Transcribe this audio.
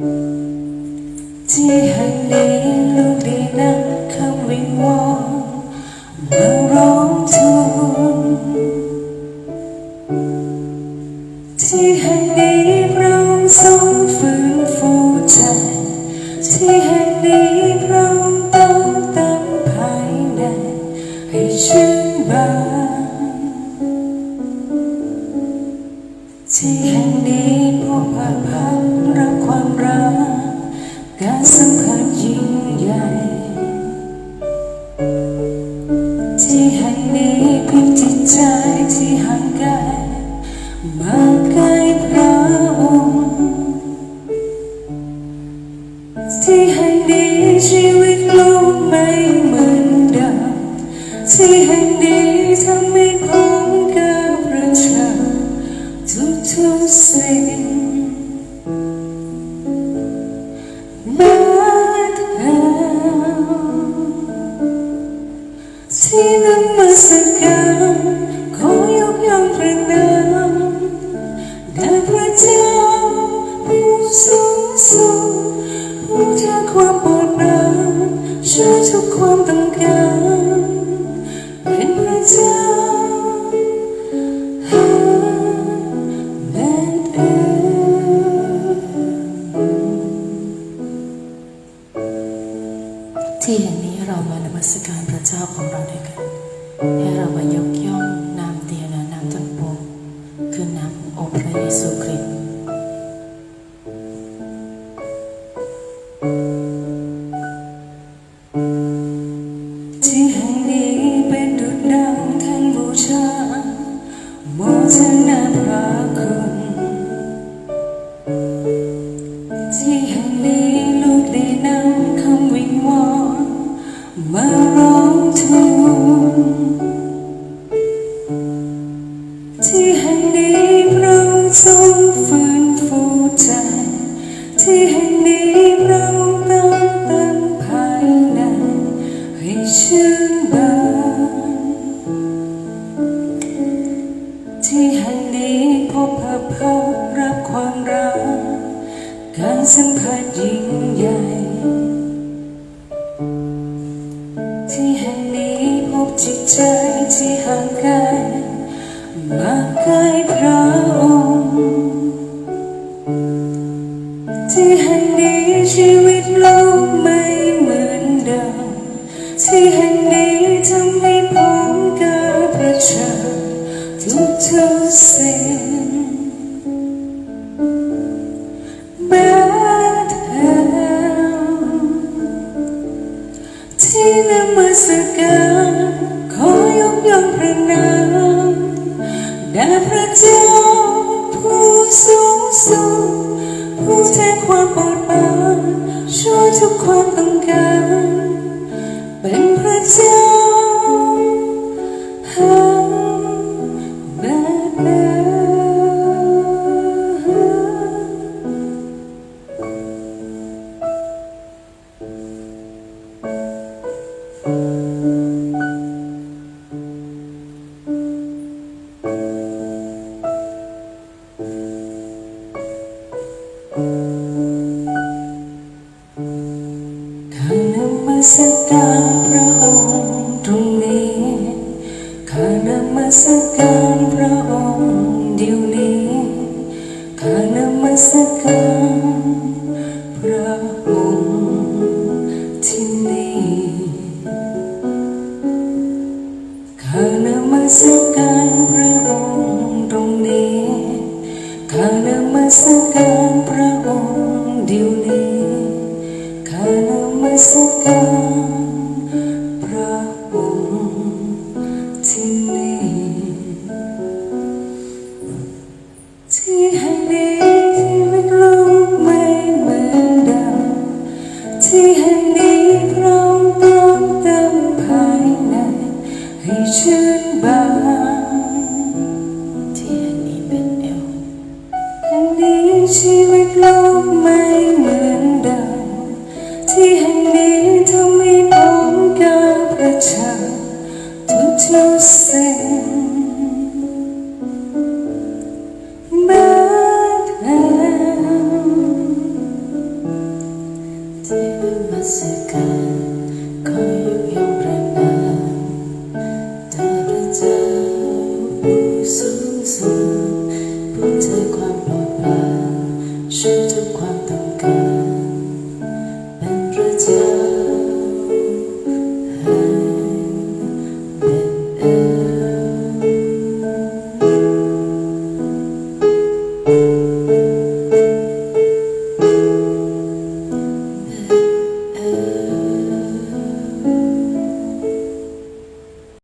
ที่แห่งนี้ลูกได้นำคำวิงวอนมาร้องทูลที่แห่งนี้พระองค์ทรงฟื้นฟูใจ ที่แห่งนี้พระองค์ต้องเติมภายในให้ชื่นบาน การสัมผัสยิ่งใหญ่ ที่แห่งนี้พียงจิตใจที่ห่างไกลมาใกล้พระองค์ที่แห่งนี้ชีวิตลูกไม่เหมือนเดิมที่แห่งนี้ทำให้ผม ที่น มานมัสการพระเจ้าของเราด้วยกัน ให้เรามายกย่องนามเดียวและนามต้นโปงคือนามขององค์พระเยซูคริสต์ที่แห่งนี้เป็นดุจดังแท่นบูชาโมทนาพระ การสัมผัสยิ่งใหญ่ ที่แห่งนี้พบจิตใจที่ห่างไกลมาใกล แด่พระเจ้าผู้สูงส่งผู้แทนความโปรดปรานช่วยทุกความต้องการ เป็นพระเจ้า สการพระองค์เดียวนี้ข้านมัสการพระองค์ที่นี่ข้านมัสการพระองค์ตรงนี้ข้าเดี๋ยวนี้ข้านมัสการ